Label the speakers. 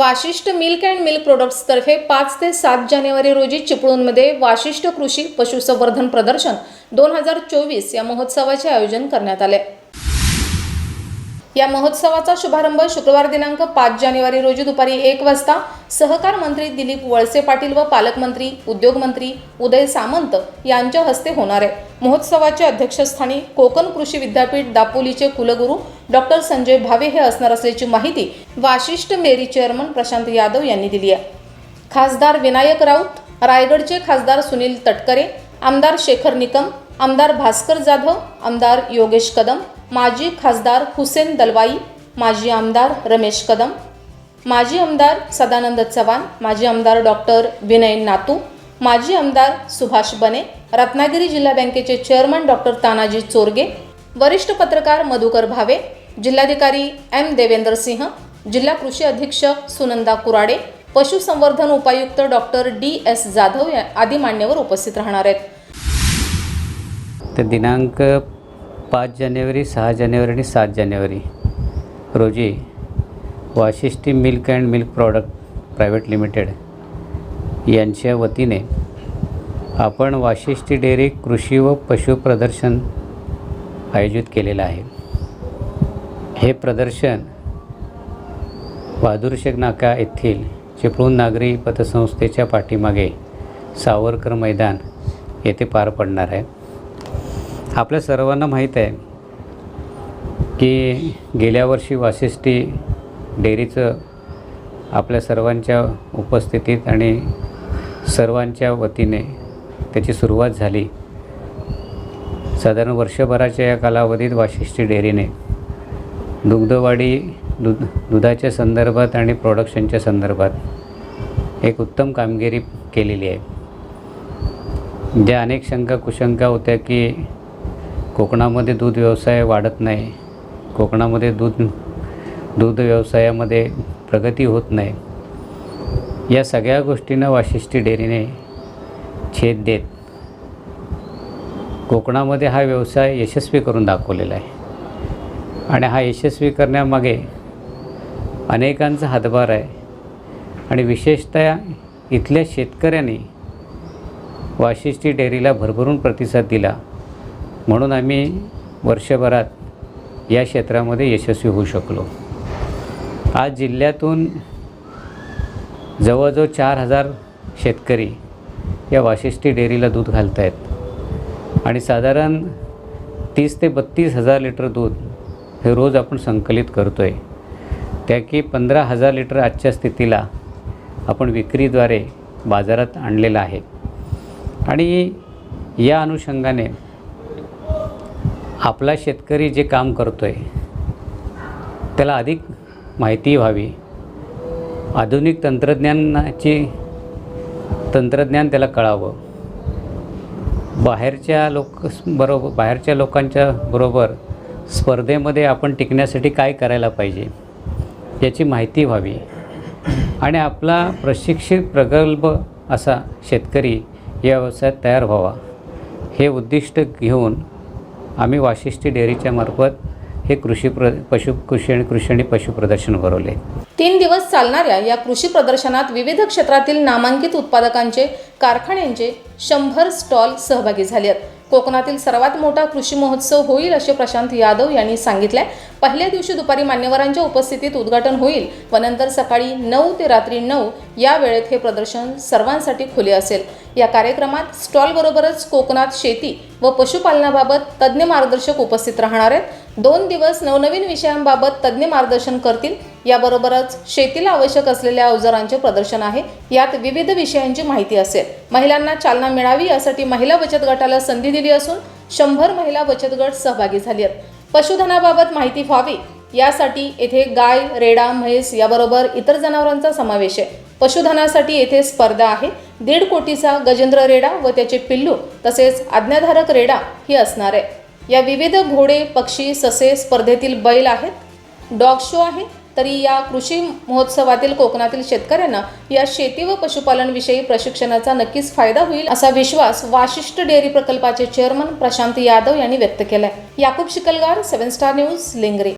Speaker 1: Vasishtha milk and milk प्रोडक्ट्सतर्फे पाच ते सात जानेवारी रोजी चिपळूणमध्ये वाशिष्ठ कृषी पशुसंवर्धन प्रदर्शन दोन हजार चोवीस या महोत्सवाचे आयोजन करण्यात आले. या महोत्सवाचा शुभारंभ शुक्रवार दिनांक पाच जानेवारी रोजी दुपारी एक वाजता सहकार मंत्री दिलीप वळसे पाटील व पालकमंत्री उद्योगमंत्री उदय सामंत यांच्या हस्ते होणार आहे. महोत्सवाच्या अध्यक्षस्थानी कोकण कृषी विद्यापीठ दापोलीचे कुलगुरू डॉक्टर संजय भावे हे असणार असल्याची माहिती वाशिष्ठ मेरी चेअरमन प्रशांत यादव यांनी दिली आहे. खासदार विनायक राऊत रायगडचे खासदार सुनील तटकरे आमदार शेखर निकम आमदार भास्कर जाधव आमदार योगेश कदम माजी खासदार हुसेन दलवाई माजी आमदार रमेश कदम माजी आमदार सदानंद चव्हाण माजी आमदार डॉक्टर विनय नातू माजी आमदार सुभाष बने रत्नागिरी जिल्हा बँकेचे चेअरमन डॉक्टर तानाजी चोरगे वरिष्ठ पत्रकार मधुकर भावे जिल्हाधिकारी एम देवेंद्र सिंह जिल्हा कृषी अधीक्षक सुनंदा कुराडे पशुसंवर्धन उपायुक्त डॉक्टर डी एस जाधव या- आदी मान्यवर उपस्थित राहणार आहेत.
Speaker 2: दिनांक पाच जानेवारी सहा जानेवारी आणि सात जानेवारी. रोजी Vashishthi milk and milk product private limited यांच्या वतीने आपण वाशिष्ठी डेअरी कृषी व पशु प्रदर्शन आयोजित केलेलं आहे. हे प्रदर्शन बहादूरशेख नाका येथील चिपळूण नागरी पतसंस्थेच्या पाठीमागे सावरकर मैदान येथे पार पडणार आहे. आपल्या सर्वांना माहीत आहे की गेल्या वर्षी वाशिष्ठी डेअरीचं आपल्या सर्वांच्या उपस्थितीत आणि सर्वांच्या वतीने त्याची सुरुवात झाली. साधारण वर्षभराच्या या कालावधीत वाशिष्ठी डेअरीने दुग्धवाढी दूध दुधाच्या संदर्भात आणि प्रोडक्शनच्या संदर्भात एक उत्तम कामगिरी केलेली आहे. ज्या अनेक शंका कुशंका होत्या की कोकणामध्ये दूध व्यवसाय वाढत नाही. कोकणामध्ये दूध दूध व्यवसायामध्ये प्रगती होत नाही. या सगळ्या गोष्टींना वाशिष्ठी डेअरीने छेद देत कोकणामध्ये हा व्यवसाय यशस्वी करून दाखवलेला आहे. आणि हा यशस्वी करण्यामागे अनेकांचा हातभार आहे. आणि विशेषतः इथल्या शेतकऱ्यांनी वाशिष्ठी डेअरीला भरभरून प्रतिसाद दिला. म्हणून आम्ही वर्षभरात या क्षेत्रामध्ये यशस्वी होऊ शकलो. आज जिल्ह्यातून जवळजवळ चार हजार शेतकरी या वाशिष्ठी डेअरीला दूध घालत आहेत आणि साधारण तीस ते बत्तीस हजार लिटर दूध हे रोज आपण संकलित करतो आहे त्याकी पंधरा हजार लिटर आजच्या स्थितीला आपण विक्रीद्वारे बाजारात आणलेलं आहे. आणि या अनुषंगाने आपला शेतकरी जे काम करतो आहे त्याला अधिक माहिती व्हावी. आधुनिक तंत्रज्ञानाची तंत्रज्ञान त्याला कळावं. बाहेरच्या लोक बरोबर बाहेरच्या लोकांच्या बरोबर स्पर्धेमध्ये आपण टिकण्यासाठी काय करायला पाहिजे याची माहिती व्हावी. आणि आपला प्रशिक्षित प्रगल्भ असा शेतकरी या व्यवसायात तयार व्हावा. हे उद्दिष्ट घेऊन आम्ही वाशिष्ठी डेअरीच्या मार्फत हे कृषी प्र पशु कृषी आणि कृषी आणि पशु प्रदर्शन भरवले.
Speaker 1: तीन दिवस चालणाऱ्या या कृषी प्रदर्शनात विविध क्षेत्रातील नामांकित उत्पादकांचे कारखान्यांचे शंभर स्टॉल सहभागी झाले आहेत कोकणातील सर्वात मोठा कृषी महोत्सव होईल असे प्रशांत यादव यांनी सांगितले पहिल्या दिवशी दुपारी मान्यवरांच्या उपस्थितीत उद्घाटन होईल व नंतर सकाळी नऊ ते रात्री नऊ या वेळेत हे प्रदर्शन सर्वांसाठी खुले असेल. या कार्यक्रमात स्टॉलबरोबरच कोकणात शेती व पशुपालनाबाबत तज्ज्ञ मार्गदर्शक उपस्थित राहणार आहेत. दोन दिवस नवनवीन विषयांबाबत तज्ज्ञ मार्गदर्शन करतील. याबरोबरच शेतीला आवश्यक असलेल्या अवजारांचे प्रदर्शन आहे. यात विविध विषयांची माहिती असेल. महिलांना चालना मिळावी यासाठी महिला बचत गटाला संधी दिली असून शंभर महिला बचत गट सहभागी झाली आहेत. पशुधनाबाबत माहिती व्हावी यासाठी येथे गाय रेडा म्हैस याबरोबर इतर जनावरांचा समावेश आहे. पशुधनासाठी येथे स्पर्धा आहे. दीड कोटीचा गजेंद्र रेडा व त्याचे पिल्लू तसेच आज्ञाधारक रेडा ही असणार आहे. या विविध घोडे पक्षी ससे स्पर्धेतील बैल आहेत. डॉग शो आहे. तरी या कृषी महोत्सवातील कोकणातील शेतकऱ्यांना या शेती व पशुपालनविषयी प्रशिक्षणाचा नक्कीच फायदा होईल असा विश्वास वाशिष्ठ डेअरी प्रकल्पाचे चेअरमन प्रशांत यादव यांनी व्यक्त केलाय. Yakub Shikalgar seven star news Lingre.